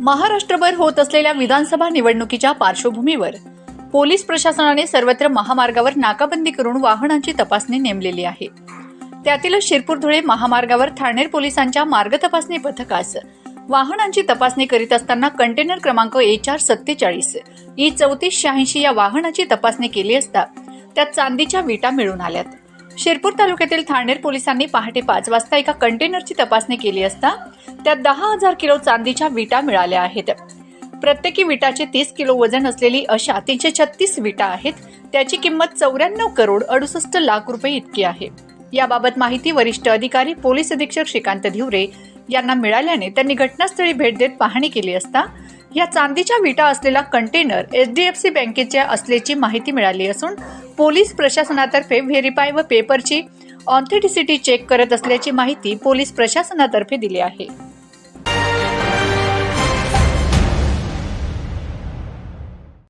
महाराष्ट्रभर होत असलेल्या विधानसभा निवडणुकीच्या पार्श्वभूमीवर पोलीस प्रशासनाने सर्वत्र महामार्गावर नाकाबंदी करून वाहनांची तपासणी नेमलेली आहे. त्यातीलच शिरपूर धुळे महामार्गावर ठाणेर पोलिसांच्या मार्ग तपासणी पथकास वाहनांची तपासणी करीत असताना कंटेनर क्रमांक एच आर सत्तेचाळीस ई चौतीस शहाऐंशी या वाहनाची तपासणी केली असता त्यात चांदीच्या विटा मिळून आल्यात. शिरपूर तालुक्यातील ठाणेर पोलिसांनी पहाटे पाच वाजता एका कंटेनरची तपासणी केली असता त्यात दहा हजार किलो चांदीच्या विटा मिळाल्या आहेत. प्रत्येकी विटाचे तीस किलो वजन असलेली अशा तीनशे छत्तीस विटा आहेत. त्याची किंमत चौऱ्याण्णव करोड अडुसष्ट लाख रुपये इतकी आहे. याबाबत माहिती वरिष्ठ अधिकारी पोलीस अधीक्षक श्रीकांत धिवरे यांना मिळाल्याने त्यांनी घटनास्थळी भेट देत पाहणी केली असता या चांदीच्या विटा असलेला container H D F C बँकेच्या असल्याची माहिती मिळाली असून पोलीस प्रशासनातर्फे व्हेरीफाय व पेपरची ऑथेंटिसिटी चेक करत असल्याची माहिती पोलीस प्रशासनातर्फे दिली आहे.